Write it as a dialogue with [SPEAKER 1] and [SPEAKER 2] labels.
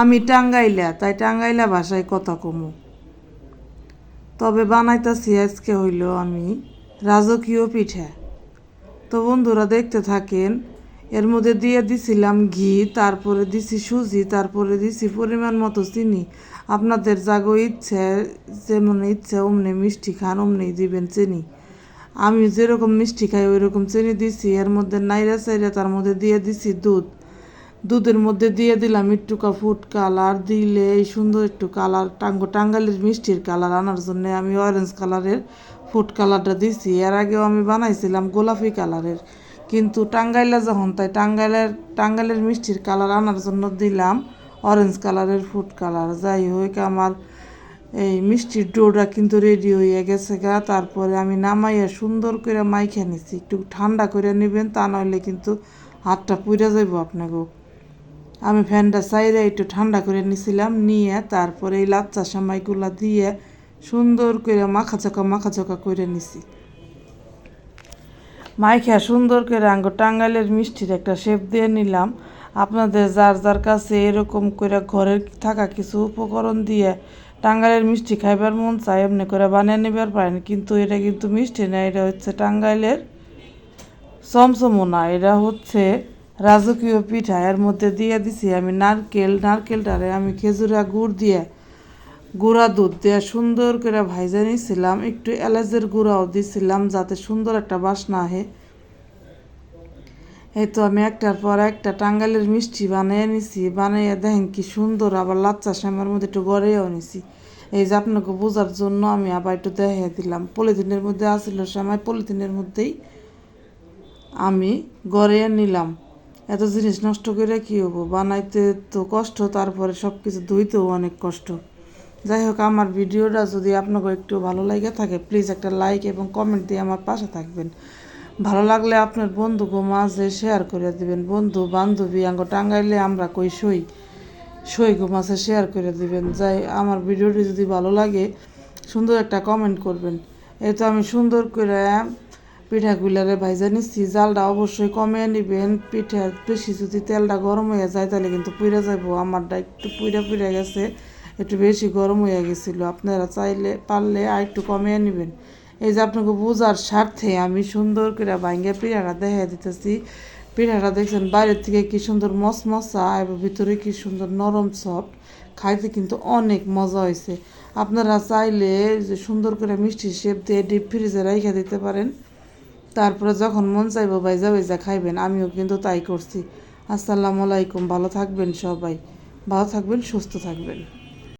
[SPEAKER 1] আমি টাঙ্গাইলা, তাই টাঙ্গাইলা ভাষায় কথা কমু। তবে বানাইতাছি আজকে হইল আমি রাজকীয় পিঠা। তো বন্ধুরা দেখতে থাকেন, এর মধ্যে দিয়ে দিছিলাম ঘি, তারপরে দিছি সুজি, তারপরে দিছি পরিমাণ মতো চিনি। আপনাদের জাগো ইচ্ছে, যেমন ইচ্ছে, অমনি মিষ্টি খান, অমনি দিবেন চিনি। আমি যেরকম মিষ্টি খাই ওই রকম চিনি দিছি। এর মধ্যে নাইরা চাইরা তার মধ্যে দিয়ে দিছি দুধ। দুধের মধ্যে দিয়ে দিলাম একটুকা ফুড কালার, দিলে এই সুন্দর একটু কালার, টাঙ্গো, টাঙ্গালির মিষ্টির কালার আনার জন্য আমি অরেঞ্জ কালারের ফুড কালারটা দিছি। এর আগেও আমি বানাইছিলাম গোলাপি কালারের, কিন্তু টাঙ্গাইলা যখন, তাই টাঙ্গাইলের টাঙ্গাইলের মিষ্টির কালার আনার জন্য দিলাম অরেঞ্জ কালারের ফুড কালার। যাই হোক, আমার এই মিষ্টির ডোটা কিন্তু রেডি হয়ে গেছে গা। তারপরে আমি নামাইয়া সুন্দর করে মাইখা নিছি। একটু ঠান্ডা করে নেবেন, তা নইলে কিন্তু হাতটা পুড়ে যাইব আপনাকে আমি ফ্যানটা চাইরে একটু ঠান্ডা করে নিছিলাম, নিয়ে তারপরে এই লাচ্চা সামাইগুলা দিয়ে সুন্দর করে মাখা চকা মাখা চকা করে নিছি। মাইখা সুন্দর করে আঙ্গ টাঙ্গাইলের মিষ্টির একটা শেপ দিয়ে নিলাম। আপনাদের যার যার কাছে এরকম করে ঘরের থাকা কিছু উপকরণ দিয়ে টাঙ্গাইলের মিষ্টি খাইবার মন চাই এমনি করে বানিয়ে নিবার পারেন, কিন্তু এটা কিন্তু মিষ্টি না, এটা হচ্ছে টাঙ্গাইলের চমচমো না, এটা হচ্ছে রাজকীয় পিঠা এর মধ্যে দিয়ে দিছি আমি নারকেল, নারকেলটারে আমি খেজুরা গুড় দিয়ে, গুঁড়া দুধ দিয়ে সুন্দর করে ভাইজা নিয়েছিলাম একটু এলাচের গুঁড়াও দিছিলাম যাতে সুন্দর একটা বাসনা আহে। এই তো আমি একটার পর একটা টাঙ্গাইলের মিষ্টি বানিয়ে নিছি, বানিয়ে দেখেন কি সুন্দর, আবার লাচ্চা শ্যামের মধ্যে একটু গড়েও নিছি। এই যে আপনাকে বোঝার জন্য আমি আবার একটু দেখিয়ে দিলাম। পলিথিনের মধ্যে আসিল সময় পলিথিনের মধ্যেই আমি গড়ে নিলাম। এত জিনিস নষ্ট করে কী হব? বানাইতে তো কষ্ট, তারপরে সব কিছু ধুইতেও অনেক কষ্ট। যাই হোক, আমার ভিডিওটা যদি আপনাকে একটু ভালো লাগে থাকে প্লিজ একটা লাইক এবং কমেন্ট দিয়ে আমার পাশে থাকবেন। ভালো লাগলে আপনার বন্ধু বন্ধুকে মাঝে শেয়ার করে দিবেন। বন্ধু, বান্ধবী, আঙ্গ টাঙ্গাইলে আমরা কই সই? সই গো মাঝে শেয়ার করে দিবেন। যাই, আমার ভিডিওটি যদি ভালো লাগে, সুন্দর একটা কমেন্ট করবেন। এই তো আমি সুন্দর করে পিঠাগুলারে ভাইজা নিচ্ছি। জালটা অবশ্যই কমিয়ে নেবেন। পিঠা বেশি যদি তেলটা গরম হয়ে যায়, তাহলে কিন্তু পুড়ে যাব আমারটা একটু পুড়ে পুড়ে গেছে, একটু বেশি গরম হয়ে গেছিল। আপনারা চাইলে, পারলে আর একটু কমিয়ে নেবেন। এই যে আপনাকে বোঝার স্বার্থে আমি সুন্দর করে ভাঙ্গা পিঠাটা দেখা দিতেছি। পিঠাটা দেখছেন, বাইরের থেকে কি সুন্দর মশমশা এবং ভিতরে কি সুন্দর নরম সফট। খাইতে কিন্তু অনেক মজা হয়েছে আপনারা চাইলে যে সুন্দর করে মিষ্টি শেপ দিয়ে ডিপ ফ্রিজে রেখে দিতে পারেন। তারপরে যখন মন চাইব বাইজা বাইজা খাইবেন, আমিও কিন্তু তাই করছি। আসসালামু আলাইকুম, ভালো থাকবেন সবাই। ভালো থাকবেন, সুস্থ থাকবেন।